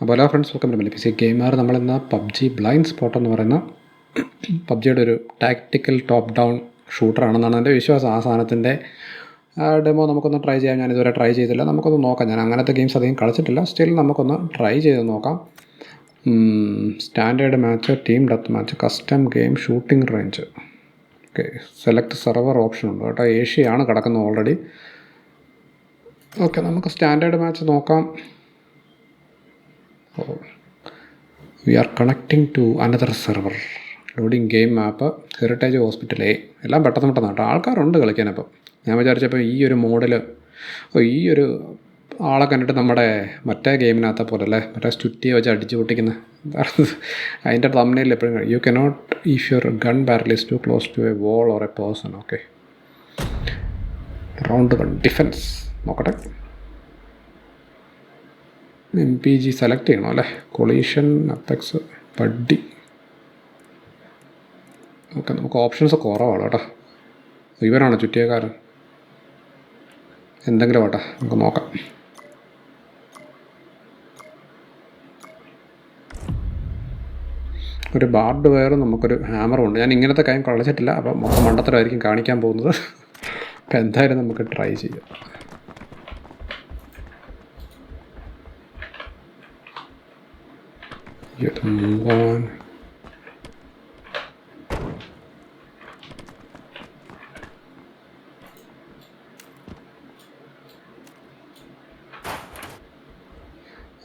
അപ്പോൾ hello friends welcome to P C നമ്മൾ നമ്മളിന്ന് പബ്ജി ബ്ലൈൻഡ് സ്പോട്ട് എന്ന് പറയുന്ന പബ്ജിയുടെ ഒരു ടാക്ടിക്കൽ ടോപ്പ് ഡൗൺ ഷൂട്ടറാണെന്നാണ് എന്റെ വിശ്വാസം. ആ സാധനത്തിന്റെ ഡെമോ നമുക്കൊന്ന് ട്രൈ ചെയ്യാം. ഞാൻ ഇതുവരെ ട്രൈ ചെയ്തില്ല. നമുക്കൊന്ന് നോക്കാം. ഞാൻ അങ്ങനത്തെ ഗെയിംസ് അധികം കളിച്ചിട്ടില്ല. സ്റ്റിൽ നമുക്കൊന്ന് ട്രൈ ചെയ്ത് നോക്കാം. Standard match team death match custom game shooting range okay select server option ഉണ്ട് കേട്ടോ. ഏഷ്യയാണ് കിടക്കുന്നത് ഓൾറെഡി ഓക്കെ നമുക്ക് സ്റ്റാൻഡേർഡ് മാച്ച് നോക്കാം. We are connecting to another server loading game map heritage ഹോസ്പിറ്റലേ എല്ലാം പെട്ടെന്ന് പെട്ടെന്ന് കേട്ടോ. ആൾക്കാരുണ്ട് കളിക്കാനപ്പം ഞാൻ വിചാരിച്ചപ്പോൾ ഈ ഒരു മോഡൽ ഈ ഒരു ആളെ കണ്ടിട്ട് നമ്മുടെ മറ്റേ ഗെയിമിനകത്തെ പോലെ അല്ലേ മറ്റേ സ്റ്റുറ്റിയെ വെച്ച് അടിച്ചു പൊട്ടിക്കുന്ന. അതിന്റെ തമ്മിൽ എപ്പോഴും you cannot if your gun barrel is too close to a wall or a person okay round one defence നോക്കട്ടെ. എം പി ജി സെലക്ട് ചെയ്യണം അല്ലേ? കൊളീഷൻ അപ്പെക്സ് പഡ്ഡി ഓക്കെ നമുക്ക് ഓപ്ഷൻസ് കുറവാണ് കേട്ടോ. ഇവരാണ് ചുറ്റിയക്കാരൻ എന്തെങ്കിലും ആട്ടെ നമുക്ക് നോക്കാം. ഒരു ബാർഡ് വയറും നമുക്കൊരു ഹാമറും ഉണ്ട്. ഞാൻ ഇങ്ങനത്തെ കാര്യം കളിച്ചിട്ടില്ല അപ്പം മൊത്തം മണ്ടത്തരമായിരിക്കും കാണിക്കാൻ പോകുന്നത്. അപ്പം എന്തായാലും നമുക്ക് ട്രൈ ചെയ്യാം. Get one. on.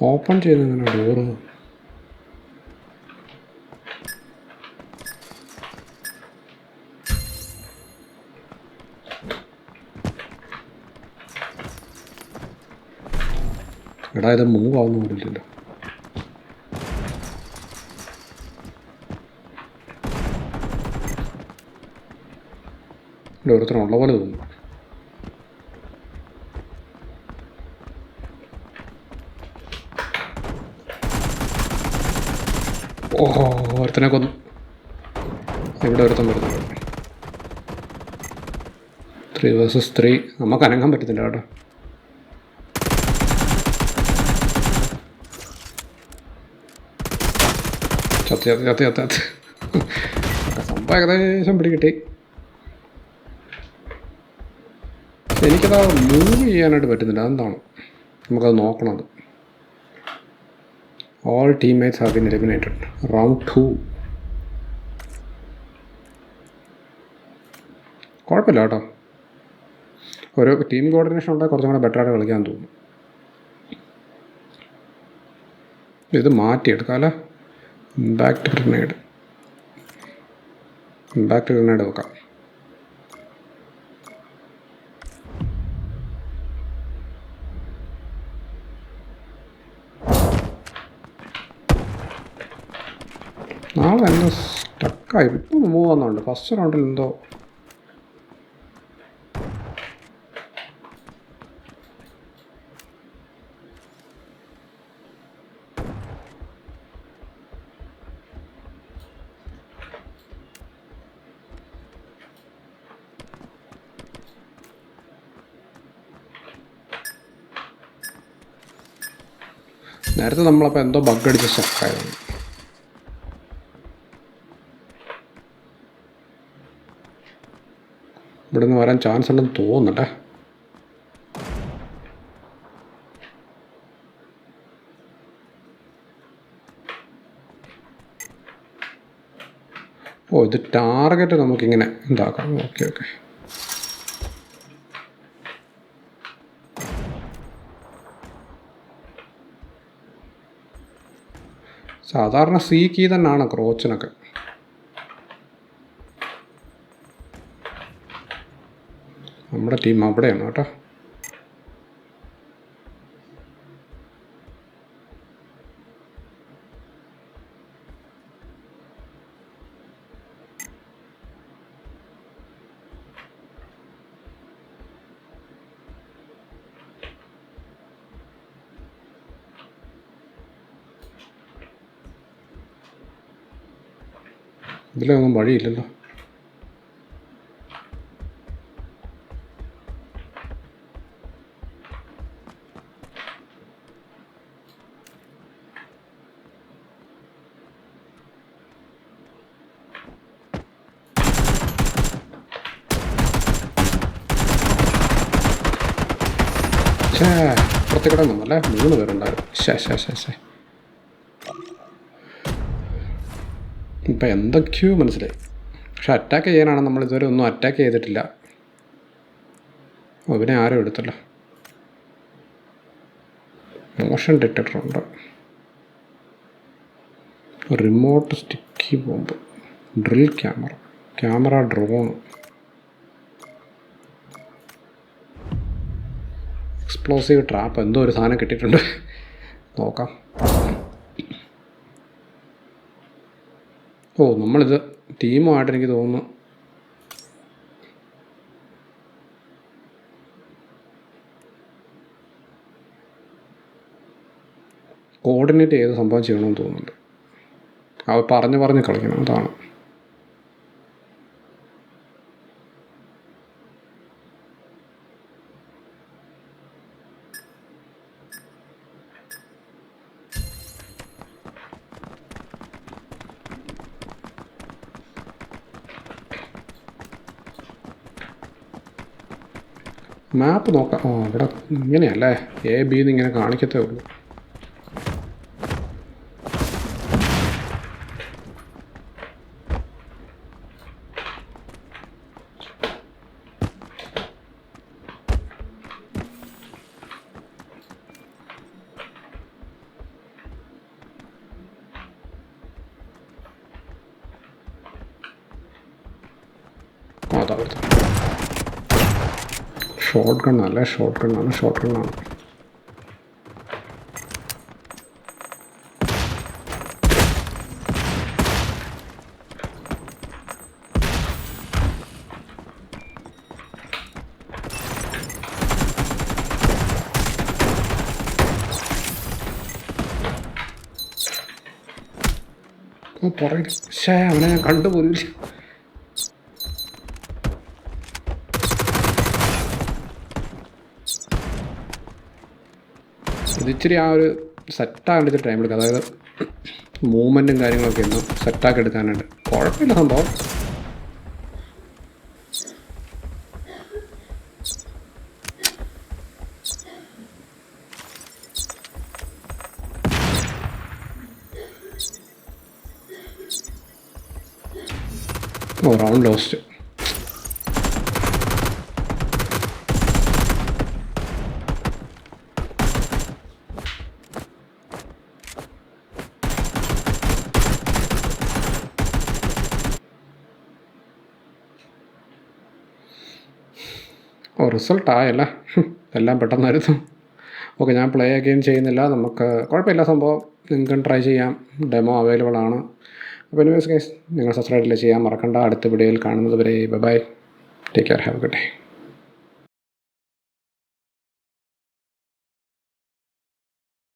ഓപ്പൺ ചെയ്ത് ഇങ്ങനെ ഡോറ് എടാ ഇത് മൂവ് ആവുന്നു പോലില്ലല്ലോ ഇവിടെ ഓരോരുത്തരുള്ള പോലെ തോന്നുന്നു. ഓഹോ ഒരുത്തനെ കൊന്നു. ഇവിടെ ഒരുത്തൻ വരുന്നു. ത്രീ വേഴ്സസ് ത്രീ നമുക്ക് അനങ്ങാൻ പറ്റത്തില്ല കേട്ടോ. ചത്ത് ചത്ത് ചത്ത് ചത്ത്. സംഭവം ഏകദേശം പിടികിട്ടി. എനിക്കത് മൂവ് ചെയ്യാനായിട്ട് പറ്റുന്നില്ല. അതെന്താണ്? നമുക്കത് നോക്കണത് all teammates have been eliminated round two കുഴപ്പമില്ല കേട്ടോ. ഓരോ ടീം കോർഡിനേഷൻ ഉണ്ടെങ്കിൽ കുറച്ചും കൂടെ ബെറ്ററായിട്ട് കളിക്കാൻ തോന്നും. ഇത് മാറ്റിയെടുക്കാം അല്ലേ? ഇമ്പാക്റ്റ് ഗ്രനേഡ് ഇമ്പാക്റ്റ് ഗ്രനേഡ് വെക്കാം. നാളെ എന്തോ സ്റ്റക്കായി ഇപ്പം മൂവ് വന്നുണ്ട് ഫസ്റ്റ് റൗണ്ടിൽ എന്തോ. നേരത്തെ നമ്മളപ്പോൾ എന്തോ ബഗ് അടിച്ച് സ്റ്റക്കായിരുന്നു ഇവിടെ നിന്ന് വരാൻ ചാൻസ് ഉണ്ടെന്ന് തോന്നുന്നുണ്ടേ. ഓ ഇത് ടാർഗറ്റ് നമുക്കിങ്ങനെ ഉണ്ടാക്കാം ഓക്കെ ഓക്കെ സാധാരണ സീ കീ തന്നെയാണ് ക്രോച്ചിനൊക്കെ. നമ്മുടെ ടീം അവിടെയാണ് കേട്ടോ. ഇതിലൊന്നും വഴിയില്ലല്ലോ. അപ്പുറത്തെ കൂടെ നിന്നല്ലേ മൂന്ന് പേരുണ്ടായിരുന്നു. ഇപ്പം എന്തൊക്കെയോ മനസ്സിലായി. പക്ഷെ അറ്റാക്ക് ചെയ്യാനാണ് നമ്മൾ ഇതുവരെ ഒന്നും അറ്റാക്ക് ചെയ്തിട്ടില്ല. അവനെ ആരും എടുത്തല്ലോ. മോഷൻ ഡിറ്റക്ടർ ഉണ്ട്. Remote sticky bomb drill camera camera drone explosive trap എന്തോ ഒരു സാധനം കിട്ടിയിട്ടുണ്ട്. നോക്കാം. ഓ നമ്മളിത് ടീമുമായിട്ട് എനിക്ക് തോന്നുന്നു. കോർഡിനേറ്റ് ചെയ്ത് സംഭവം ചെയ്യണമെന്ന് തോന്നുന്നുണ്ട്. അവ പറഞ്ഞ് പറഞ്ഞ് കളിക്കണം അതാണ്. മാപ്പ് നോക്കാം. ഓ ഇവിടെ ഇങ്ങനെയല്ലേ? എ ബി എന്ന് ഇങ്ങനെ കാണിക്കത്തേ ഉള്ളൂ. അതാ അവിടുത്തെ ഷോർട്ട് ഗൺ ഷോർട്ട് ഗണ്ണാണ് ഷോർട്ട് ഗണ്ണാണ് പുറകിൽ ശേ അവനെ ഞാൻ കണ്ടുപോലില്ല ഇത് ഇച്ചിരി ആ ഒരു സെറ്റാകേണ്ട ഇച്ചിരി ടൈം എടുക്കും. അതായത് മൂവ്മെന്റും കാര്യങ്ങളൊക്കെ ഒന്ന് സെറ്റാക്കി എടുക്കാനുണ്ട് കുഴപ്പമില്ല സംഭവം. ഓ റൗണ്ട് ലോസ്റ്റ് ഓ റിസൾട്ട് ആയല്ല എല്ലാം പെട്ടെന്നായിരുന്നു ഓക്കെ ഞാൻ പ്ലേ അഗെയിൻ ചെയ്യുന്നില്ല. നമുക്ക് കുഴപ്പമില്ല സംഭവം. നിങ്ങൾക്കും ട്രൈ ചെയ്യാം. ഡെമോ അവൈലബിൾ ആണ്. അപ്പോൾ എനിവേസ് കേസ് നിങ്ങൾ സബ്സ്ക്രൈബ് ചെയ്യാൻ മറക്കണ്ട. അടുത്ത വീഡിയോയിൽ കാണുന്നത് വരെ bye take care have good day